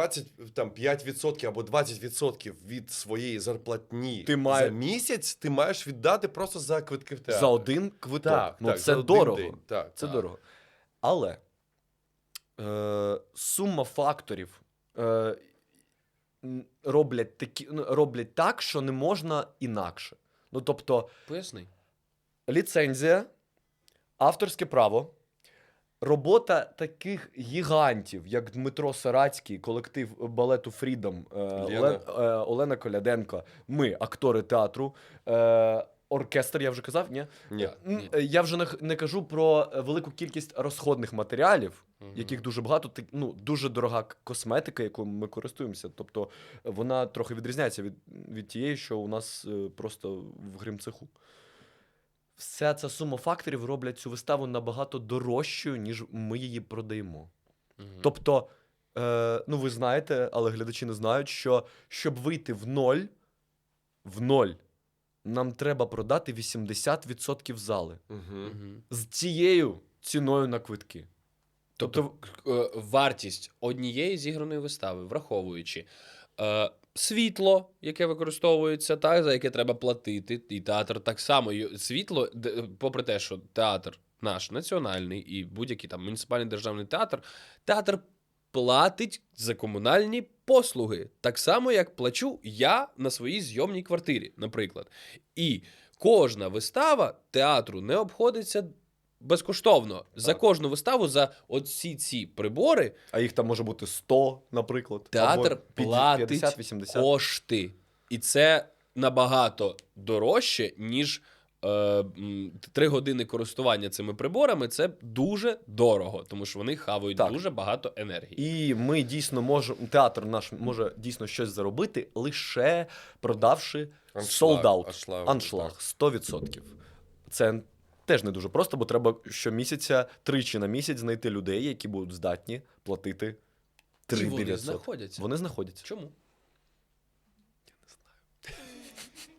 20, там 5% або 20% від своєї зарплатні Ти має- за місяць ти маєш віддати просто за квитки в театр. За один квиток. Так, ну так, це за один дорого. день. Так, Це так. дорого. Але е, сума факторів е, роблять, такі, ну, роблять так, що не можна інакше. Ну, тобто, Поясни. ліцензія, авторське право, робота таких гігантів, як Дмитро Сарацький, колектив балету Фрідом, е, е, Олена Коляденко, ми, актори театру. Е, Оркестр, я вже казав, ні? Ні. Ні. е, Я вже не, не кажу про велику кількість розходних матеріалів, Мгм. яких дуже багато. Ну, дуже дорога косметика, якою ми користуємося. Тобто вона трохи відрізняється від, від тієї, що у нас просто в гримцеху. Вся ця сума факторів роблять цю виставу набагато дорожчою, ніж ми її продаємо. Мгм. Тобто, е, ну ви знаєте, але глядачі не знають, що щоб вийти в ноль, в ноль, нам треба продати 80% зали. Мгм. з цією ціною на квитки. Тобто е, вартість однієї зіграної вистави, враховуючи е, світло, яке використовується, так, за яке треба платити, і театр так само. Світло, попри те, що театр наш національний і будь-який там муніципальний державний театр, театр платить за комунальні послуги, так само, як плачу я на своїй зйомній квартирі, наприклад. І кожна вистава театру не обходиться безкоштовно. За кожну виставу, за оці ці прибори, А їх там може бути 100, наприклад. театр або платить 50-80. кошти. І це набагато дорожче, ніж е, три години користування цими приборами. Це дуже дорого, тому що вони хавають Так. дуже багато енергії. І ми дійсно можемо, театр наш може дійсно щось заробити, лише продавши out. аншлаг, Аншлаг 100%. Це теж не дуже просто, бо треба щомісяця тричі на місяць знайти людей, які будуть здатні платити 3 Чи Вони знаходяться. Вони знаходяться. Чому? Я не знаю.